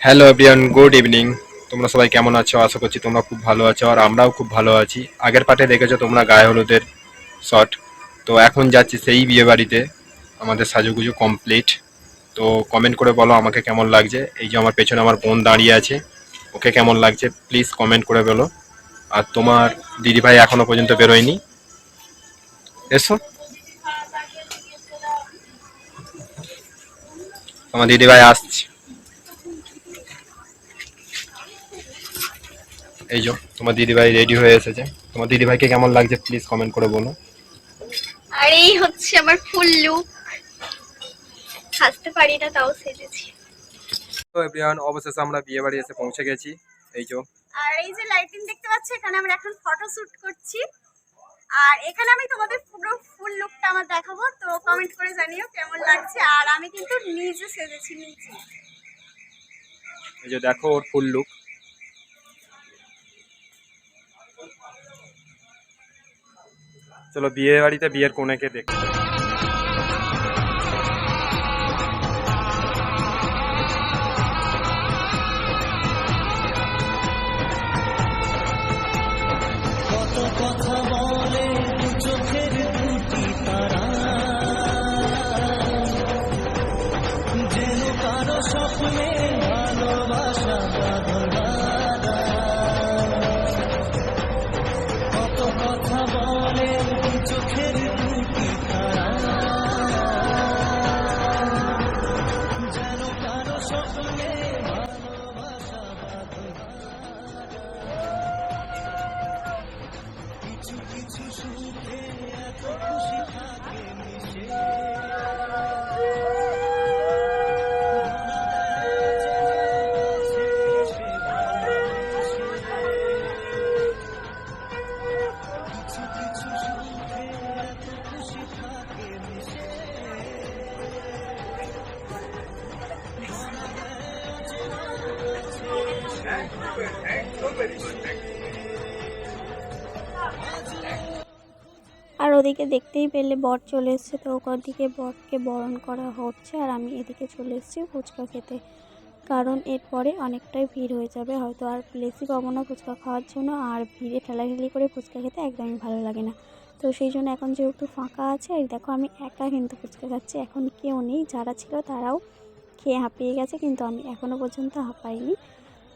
Hello everyone good evening তোমরা সবাই কেমন আছো? আশা করছি তোমরা খুব ভালো আছো আর আমরাও খুব ভালো আছি। আগের পার্টে দেখেছ তোমরা গায়ে হলুদের শট তো এখন যাচ্ছি সেই বিয়ে বাড়িতে। আমাদের সাজুগুজু কমপ্লিট তো কমেন্ট করে বলো আমাকে কেমন লাগছে? এই যে আমার পেছনে আমার বোন দাঁড়িয়ে আছে। ওকে কেমন লাগছে? প্লিজ কমেন্ট করে বলো। আর তোমার দিদিভাই এখনও পর্যন্ত বেরোয়নি। এসো। তোমার দিদিভাই আসছে। এই যে তোমার দিদিভাই রেডি হয়ে এসেছে। তোমার দিদিভাইকে কেমন লাগছে প্লিজ কমেন্ট করে বলো। আর এই হচ্ছে আমার ফুল লুক হাসতে পারি না তাও সেজেছি। তো এভরিওয়ান অবশেষে আমরা বিয়ে বাড়ি এসে পৌঁছে গেছি। এই যে আর এই যে লাইটিং দেখতে পাচ্ছ এখানে আমরা এখন ফটো শুট করছি। আর এখানে আমি তোমাদের পুরো ফুল লুকটা আমার দেখাবো তো কমেন্ট করে জানিও কেমন লাগছে। আর আমি কিন্তু নিজে সেজেছি নিজে। এই যে দেখো ওর ফুল লুক চলো বিয়ে বাড়িতে বিয়ের কোনেকে দেখ। কথা ওদিকে দেখতেই পেলে বর চলে এসছে। তো ওদিকে বরকে বরণ করা হচ্ছে আর আমি এদিকে চলে এসেছি ফুচকা খেতে। কারণ এরপরে অনেকটাই ভিড় হয়ে যাবে। হয়তো আর প্লেসই পাবো না ফুচকা খাওয়ার জন্য। আর ভিড়ে ঠেলাঠেলি করে ফুচকা খেতে একদমই ভালো লাগে না। তো সেই জন্য এখন যেহেতু ফাঁকা আছে দেখো আমি একা কিন্তু ফুচকা খাচ্ছি। এখন কেউ নেই। যারা ছিল তারাও খেয়ে হাঁপিয়ে গেছে, কিন্তু আমি এখনও পর্যন্ত হাঁপাইনি।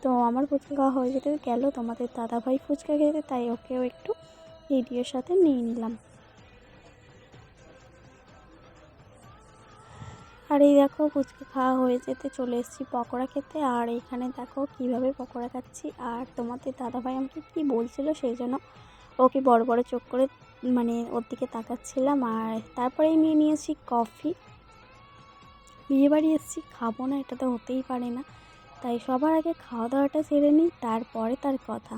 তো আমার ফুচকা খাওয়া হয়ে যেতে গেল। তোমাদের দাদাভাই ফুচকা খেতে তাই ওকেও একটু ভিডিওর সাথে নিয়ে নিলাম। আর এই দেখো ফুচকা খাওয়া হয়ে যেতে চলে এসেছি পকোড়া খেতে। আর এখানে দেখো কীভাবে পকোড়া খাচ্ছি। আর তোমাদের দাদাভাই আমাকে কি বলছিল সেই জন্য ওকে বড় বড় চোখ করে মানে ওর দিকে তাকাচ্ছিলাম। আর তারপরে নিয়ে নিয়েছি কফি। বিয়ে বাড়ি এসেছি, খাব না, এটা তো হতেই পারে না। তাই সবার আগে খাওয়া দাওয়াটা সেরে নিই, তারপরে তার কথা।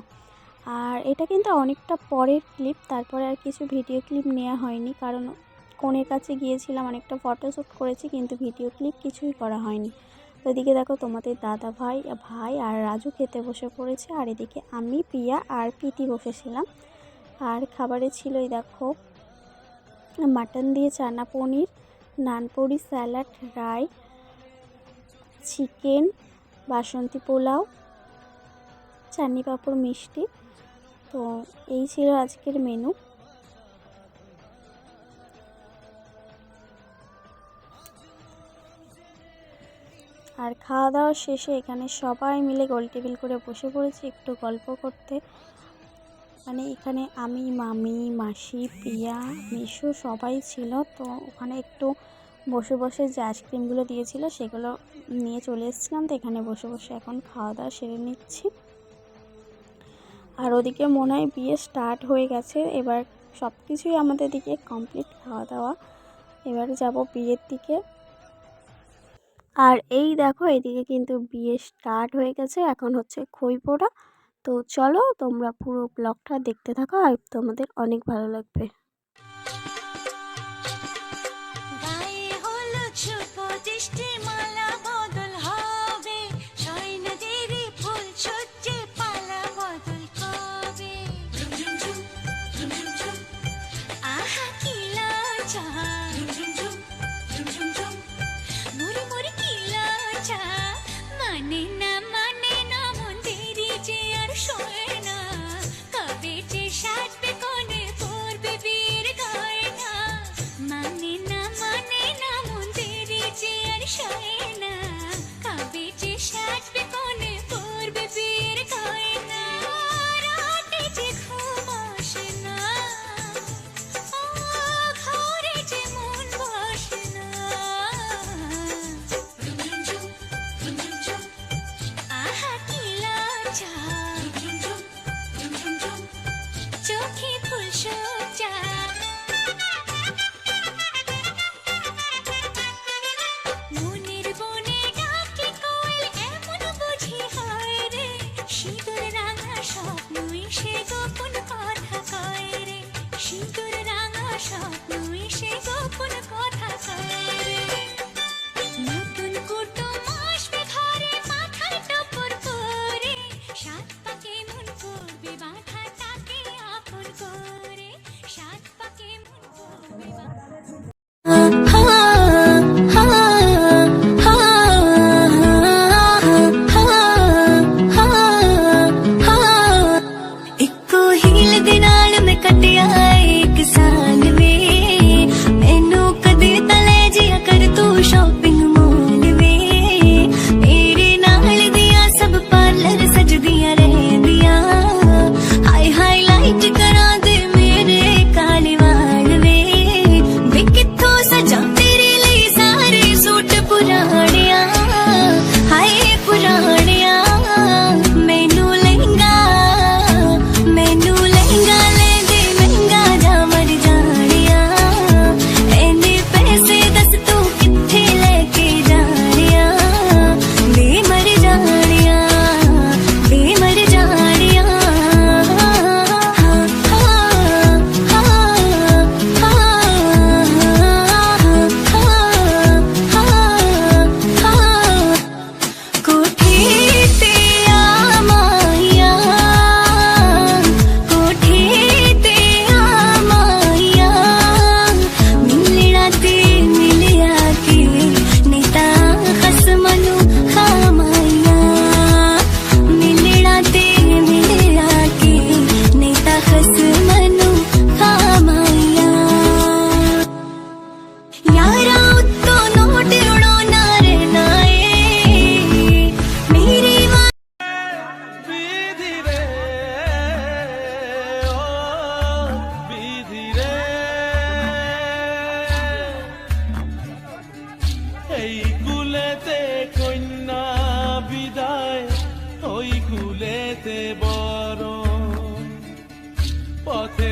আর এটা কিন্তু অনেকটা পরের ক্লিপ তারপরে আর কিছু ভিডিও ক্লিপ নেওয়া হয়নি, কারণ কনের কাছে গিয়েছিলাম, অনেকটা ফটোশ্যুট করেছি, কিন্তু ভিডিও ক্লিপ কিছুই করা হয়নি। তো এদিকে দেখো তোমাদের দাদা ভাই ভাই আর রাজু খেতে বসে পড়েছে, আর এদিকে আমি পিয়া আর প্রীতি বসেছিলাম আর খাবারে ছিল এই দেখো মাটন দিয়ে চানা পনির নানপুরি স্যালাড রাই চিকেন বাসন্তী পোলাও, চাটনি পাঁপড় মিষ্টি। তো এই ছিল আজকের মেনু আর খাওয়া দাওয়া শেষে এখানে সবাই মিলে গোল টেবিল করে বসে পড়েছি একটু গল্প করতে। মানে এখানে আমি, মামি, মাসি পিয়া মিশু সবাই ছিল, তো ওখানে একটু বসে বসে যে আইসক্রিমগুলো দিয়েছিল সেগুলো নিয়ে চলে এসেছিলাম তো এখানে বসে বসে এখন খাওয়া দাওয়া সেরে নিচ্ছি। আর ওদিকে মনে হয় বিয়ে স্টার্ট হয়ে গেছে, এবার সব কিছুই আমাদের দিকে কমপ্লিট খাওয়া দাওয়া এবার যাব বিয়ের দিকে। আর এই দেখো, এদিকে কিন্তু বিয়ে স্টার্ট হয়ে গেছে। এখন হচ্ছে খই পোড়া। তো চলো, তোমরা পুরো ব্লগটা দেখতে থাকো আর তোমাদের অনেক ভালো লাগবে। চোখে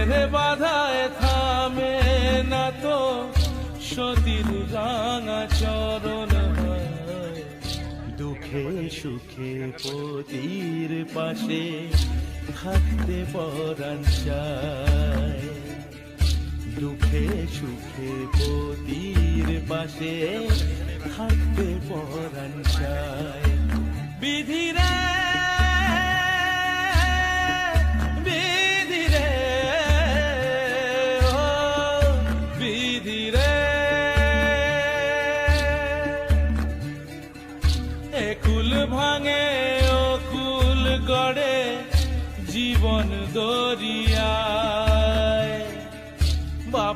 পথের বাধায় থামে না তো সতীর রাঙা চরণ। দুঃখে সুখে পতির পাশে থাকতে পরাণ চায় দুঃখে সুখে পতির পাশে থাকতে পরাণ চায় বিধিরে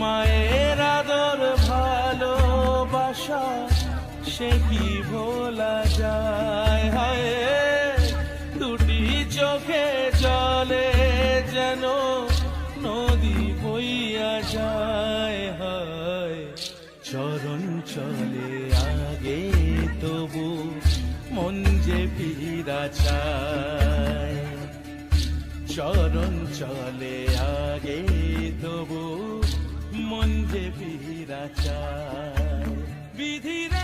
মায়ের আদর ভালোবাসা, সে কি ভোলা যায়? হায়, দুটি চোখে জলে যেন নদী বইয়া যায়। হায়, চরণ চলে আগে, তবু মন যে ফিরা চায়। চরণ চলে আগে যে চায় বিধিরে